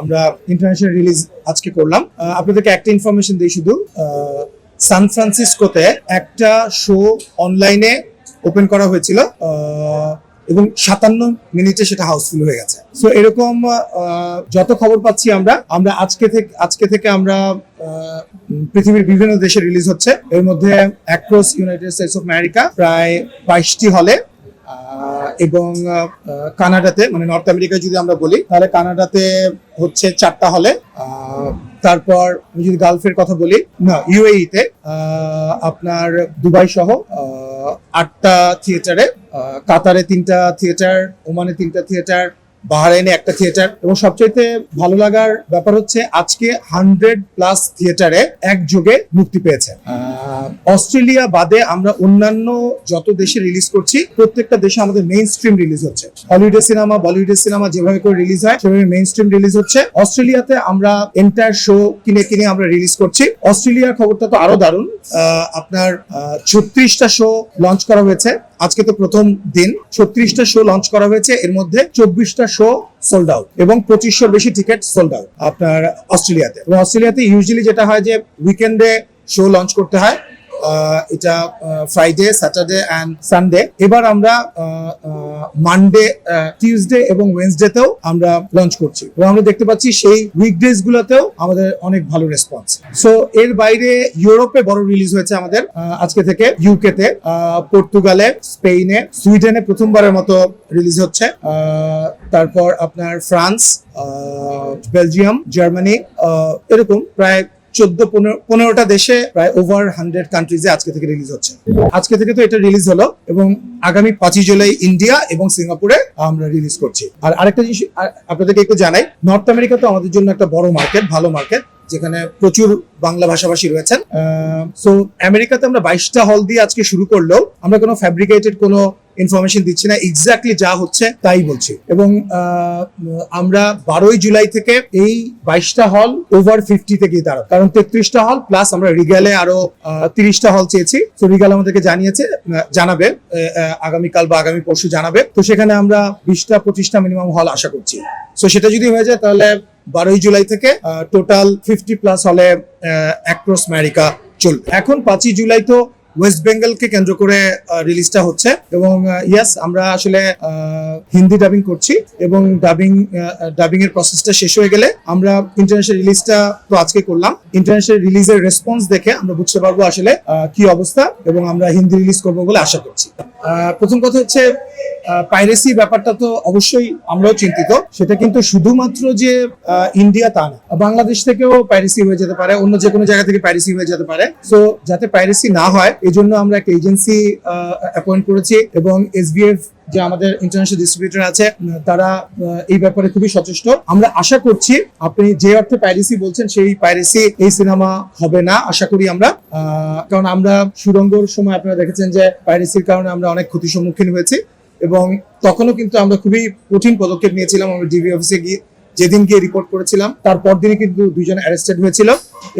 আমরা international release আজকে করলাম। আপনাদেরকে একটা ইনফরমেশন দিই শুধু। সান ফ্রান্সিসকোতে একটা শো অনলাইনে ওপেন করা হয়েছিল এবং সাতান্ন মিনিটে সেটা হাউসফুল হয়ে গেছে। সো এরকম যত খবর পাচ্ছি আমরা আমরা আজকে থেকে আজকে থেকে আমরা পৃথিবীর বিভিন্ন দেশে রিলিজ হচ্ছে। এর মধ্যে across United States of America প্রায় বাইশটি হলে এবং কানাডাতে মানে নর্থ আমেরিকায় যদি আমরা বলি, তাহলে কানাডাতে হচ্ছে চারটা হলে। তারপর আমি যদি গালফের কথা বলি, না, ইউএইতে আপনার দুবাই সহ আটটা থিয়েটারে কাতারে তিনটা থিয়েটার, ওমানে তিনটা থিয়েটার বাহারাইনে একটা থিয়েটার এবং সবচাইতে ভালো লাগার ব্যাপার হচ্ছে আজকে হান্ড্রেড প্লাস থিয়েটারে একযোগে মুক্তি পেয়েছে। অস্ট্রেলিয়া বাদে আমরা অন্যান্য যত দেশে রিলিজ করছি, প্রত্যেকটা দেশে আমাদের মেইন স্ট্রিম রিলিজ হচ্ছে। হলিউডের সিনেমা বলিউডের সিনেমা যেভাবে করে রিলিজ হয়, সেভাবে মেইন স্ট্রিম রিলিজ হচ্ছে। অস্ট্রেলিয়াতে আমরা এন্টায়ার শো কিনে কিনে আমরা রিলিজ করছি। অস্ট্রেলিয়ার খবরটা তো আরও দারুণ। আপনার ছত্রিশটা শো লঞ্চ করা হয়েছে। আজকে তো প্রথম দিন। ছত্রিশটা শো লঞ্চ করা হয়েছে। এর মধ্যে চব্বিশটা শো সোল্ড আউট এবং পঁচিশশোর বেশি টিকিট সোল্ড আউট আপনার অস্ট্রেলিয়াতে। এবং অস্ট্রেলিয়াতে ইউজুয়ালি যেটা হয় যে উইকেন্ডে শো লঞ্চ করতে হয়। এটা ফ্রাইডে স্যাটারডে অ্যান্ড সানডে এবার আমরা মানডে টিউসডে এবং ওয়েনসডেতেও আমরা লঞ্চ করছি। এবং আমরা দেখতে পাচ্ছি সেই উইকডেজ গুলোতেও আমাদের অনেক ভালো রেসপন্স সো এর বাইরে ইউরোপে বড় রিলিজ হয়েছে আমাদের আজকে থেকে ইউকে তে। পর্তুগালে স্পেনে সুইডেনে প্রথমবারের মতো রিলিজ হচ্ছে। তারপর আপনার ফ্রান্স বেলজিয়াম, জার্মানি এরকম প্রায় চোদ্দ পনেরোটা দেশে প্রায় ওভার হান্ড্রেড কান্ট্রিজে আজকে থেকে রিলিজ হচ্ছে। আজকে থেকে তো এটা রিলিজ হলো এবং আগামী পাঁচই জুলাই ইন্ডিয়া এবং সিঙ্গাপুরে আমরা রিলিজ করছি। আর আরেকটা জিনিস আপনাদেরকে একটু জানাই, নর্থ আমেরিকা তো আমাদের জন্য একটা বড় মার্কেট ভালো মার্কেট যেখানে প্রচুর বাংলা ভাষাভাষী রয়েছেন। সো আমেরিকাতে আমরা বাইশটা হল দিয়ে আজকে শুরু করলেও আমরা কোনো ফ্যাব্রিকেটেড কোনো ইনফরমেশন দিচ্ছি না এক্স্যাক্টলি যা হচ্ছে তাই বলছি। এবং আমরা বারোই জুলাই থেকে এই বাইশটা হল ওভার ফিফটিতে গিয়ে দাঁড়াবো। কারণ তেত্রিশটা হল প্লাস আমরা রিগালে আরও তিরিশটা হল চেয়েছি। তো রিগাল আমাদেরকে জানিয়েছে জানাবে আগামীকাল বা আগামী পরশু জানাবে। তো সেখানে আমরা বিশটা, পঁচিশটা মিনিমাম হল আশা করছি। তো সেটা যদি হয়ে যায় তাহলে বারোই জুলাই থেকে টোটাল ফিফটি প্লাস হলে অ্যাক্রস আমেরিকা চলবে। এখন পাঁচই জুলাই তো ওয়েস্ট বেঙ্গলকে কেন্দ্র করে রিলিজটা হচ্ছে। এবং ইয়াস আমরা আসলে হিন্দি ডাবিং করছি এবং ডাবিং ডাবিং এর প্রসেসটা শেষ হয়ে গেলে আমরা ইন্টারন্যাশনাল রিলিজটা তো আজকে করলাম। ইন্টারন্যাশনাল রিলিজের রেসপন্স দেখে আমরা বুঝতে পারব আসলে কি অবস্থা এবং আমরা হিন্দি রিলিজ করব বলে আশা করছি। প্রথম কথা হচ্ছে পাইরেসি ব্যাপারটা তো অবশ্যই আমরাও চিন্তিত। সেটা কিন্তু শুধুমাত্র যে ইন্ডিয়া তা না, বাংলাদেশ থেকেও পাইরেসি হয়ে যেতে পারে, অন্য যে কোনো জায়গা থেকে পাইরেসি হয়ে যেতে পারে। সো যাতে পাইরেসি না হয় এই জন্য আমরা একটা এজেন্সি অ্যাপয়েন্ট করেছি এবং এসবিএফ যে আমাদের ইন্টারন্যাশনাল ডিস্ট্রিবিউটর আছে তারা এই ব্যাপারে খুবই সচেষ্ট। আমরা আশা করছি আপনি যে অর্থে পাইরেসি বলছেন, সেই পাইরেসি এই সিনেমা হবে না, আশা করি আমরা। কারণ আমরা সুরঙ্গর সময় আপনারা দেখেছেন যে পাইরেসির কারণে আমরা অনেক ক্ষতির সম্মুখীন হয়েছি এবং তখনও কিন্তু আমরা খুবই কঠিন পদক্ষেপ নিয়েছিলাম, আমরা ডিবি অফিসে গিয়ে যেদিন গিয়ে রিপোর্ট করেছিলাম তারপর দিনই কিন্তু দুজন অ্যারেস্টেড হয়েছিল।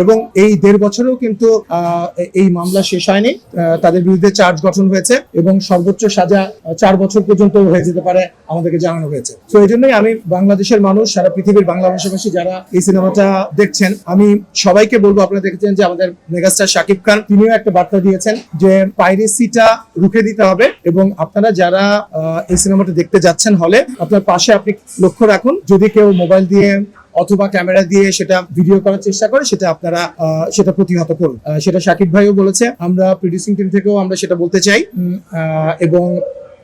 এবং এই দেড় বছরেও কিন্তু এই মামলা শেষ হয়নি। তাদের বিরুদ্ধে চার্জ গঠন হয়েছে এবং সর্বোচ্চ সাজা চার বছর পর্যন্ত হয়ে যেতে পারে আমাদেরকে জানানো হয়েছে। তো এই জন্যই আমি বাংলাদেশের মানুষ, সারা পৃথিবীর বাংলা ভাষাভাষী যারা এই সিনেমাটা দেখছেন, আমি সবাইকে বলব, আপনারা দেখেছেন যে আমাদের মেগাস্টার শাকিব খান, তিনিও একটা বার্তা দিয়েছেন যে পাইরেসিটা রুখে দিতে হবে এবং আপনারা যারা এই সিনেমাটা দেখতে যাচ্ছেন হলে আপনার পাশে আপনি লক্ষ্য রাখুন, যদি কেউ মোবাইল দিয়ে অথবা ক্যামেরা দিয়ে সেটা ভিডিও করার চেষ্টা করে, সেটা আপনারা সেটা প্রতিহত করুন। সেটা শাকিব ভাইও বলেছে, আমরা প্রডিউসিং টিম থেকেও আমরা সেটা বলতে চাই। এবং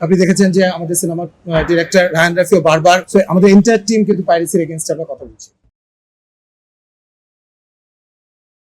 আপনি দেখেছেন যে আমাদের সিনেমা ডিরেক্টর রায়ান রাফিও বারবার আমাদের এন্টার টিম কিন্তু পাইরেসির এগেনস্ট আমরা কথা বলছি।